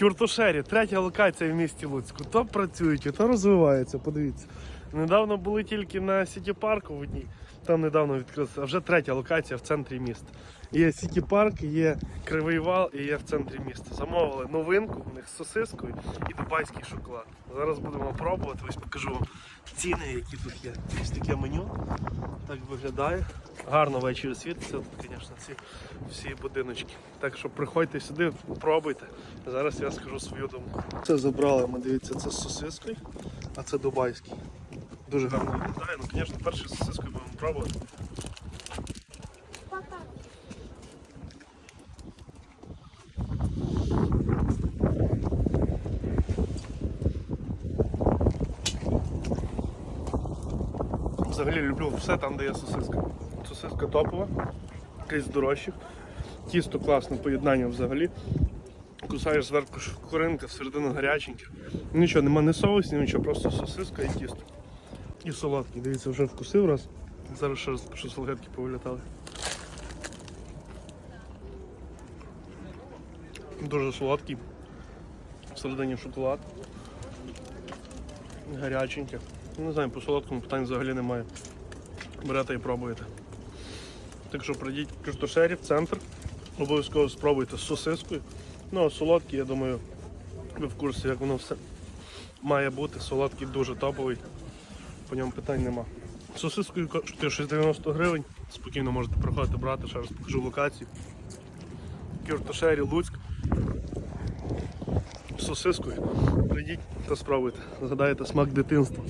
Кюртушері, третя локація в місті Луцьку. То працюють, то розвиваються, подивіться. Недавно були тільки на Сіті парку в одній. Там недавно відкрився, а вже третя локація в центрі міста. Є Сіті парк, є Кривий Вал і є в центрі міста. Замовили новинку, у них з сосискою і дубайський шоколад. Зараз будемо пробувати, ось покажу вам ціни, які тут є. Ось таке меню. Так виглядає. Гарно ввечері світиться тут, звісно, ці всі будиночки. Так що приходьте сюди, пробуйте. Зараз я скажу свою думку. Це забрали, ми дивіться, це з сосискою, а це дубайський. Дуже гарно виглядає. Ну, звісно, перше з сосискою будемо пробувати. Взагалі люблю все там, де є сосиска. Сосиска топова, якась дорожчих. Тісто класне поєднання взагалі. Кусаєш зверху шкуринка, всередину гаряченьке. Нічого, нема ні соусів, нічого, просто сосиска і тісто. І солодкий. Дивіться, вже вкусив раз. Зараз ще раз, що салфетки повилітали. Дуже солодкий. Всередині шоколад. Гаряченьке. Не знаю, по солодкому питань взагалі немає. Берете і пробуєте. Так що прийдіть в Кюртошері в центр. Обов'язково спробуйте з сосискою. Ну, а солодкий, я думаю, ви в курсі, як воно все має бути. Солодкий дуже топовий. По ньому питань нема. Сосискою коштує 690 гривень. Спокійно можете приходити брати, ще раз покажу локацію. Кюртошері, Луцьк. З сосискою. Прийдіть та спробуйте. Згадаєте смак дитинства.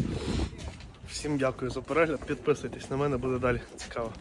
Всім дякую за перегляд. Підписуйтесь на мене, буде далі цікаво.